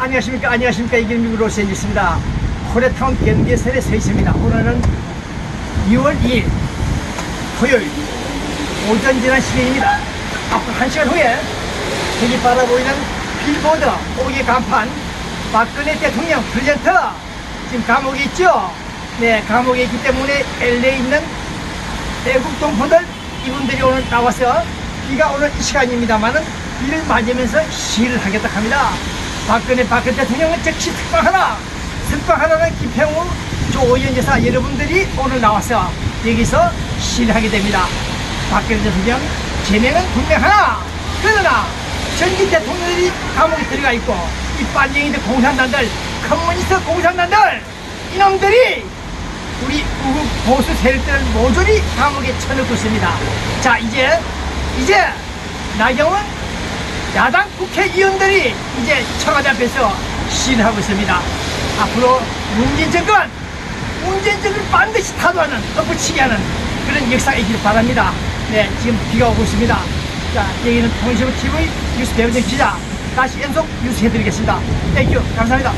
안녕하십니까? 안녕하십니까? 이길미국 로스앤젤스입니다. 코레타운 경계설에 서 있습니다. 오늘은 2월 2일 토요일 오전 지난 시간입니다. 앞으로 한 시간 후에 저기 바라보이는 빌보드 오기 간판 박근혜 대통령 프레젠트 지금 감옥에 있죠? 네 감옥에 있기 때문에 LA에 있는 외국 동포들 이분들이 오늘 나와서 비가 오는 이 시간입니다만은 비를 맞으면서 시위를 하겠다 합니다. 박근혜 박근혜 대통령은 즉시 특방하라 특방하라는 김평우 조의원 여사 여러분들이 오늘 나와서 여기서 시위를 하게 됩니다. 박근혜 대통령 제명은 분명하나 그러나 전직 대통령들이 감옥에 들어가 있고 이 빨갱이들 공산당들 커뮤니스트 공산당들 이놈들이 우리 우국 보수 세력들을 모조리 감옥에 쳐넣고 있습니다. 자, 이제, 이제, 나경원 야당 국회의원들이 이제 청와대 앞에서 시위를 하고 있습니다. 앞으로 문재인 정권, 문재인 정권을 반드시 타도하는, 엎어치게 하는 그런 있기를 바랍니다. 네, 지금 비가 오고 있습니다. 자, 여기는 통신부 TV 뉴스 배우정 기자. 다시 연속 뉴스 해드리겠습니다. 땡큐. 감사합니다.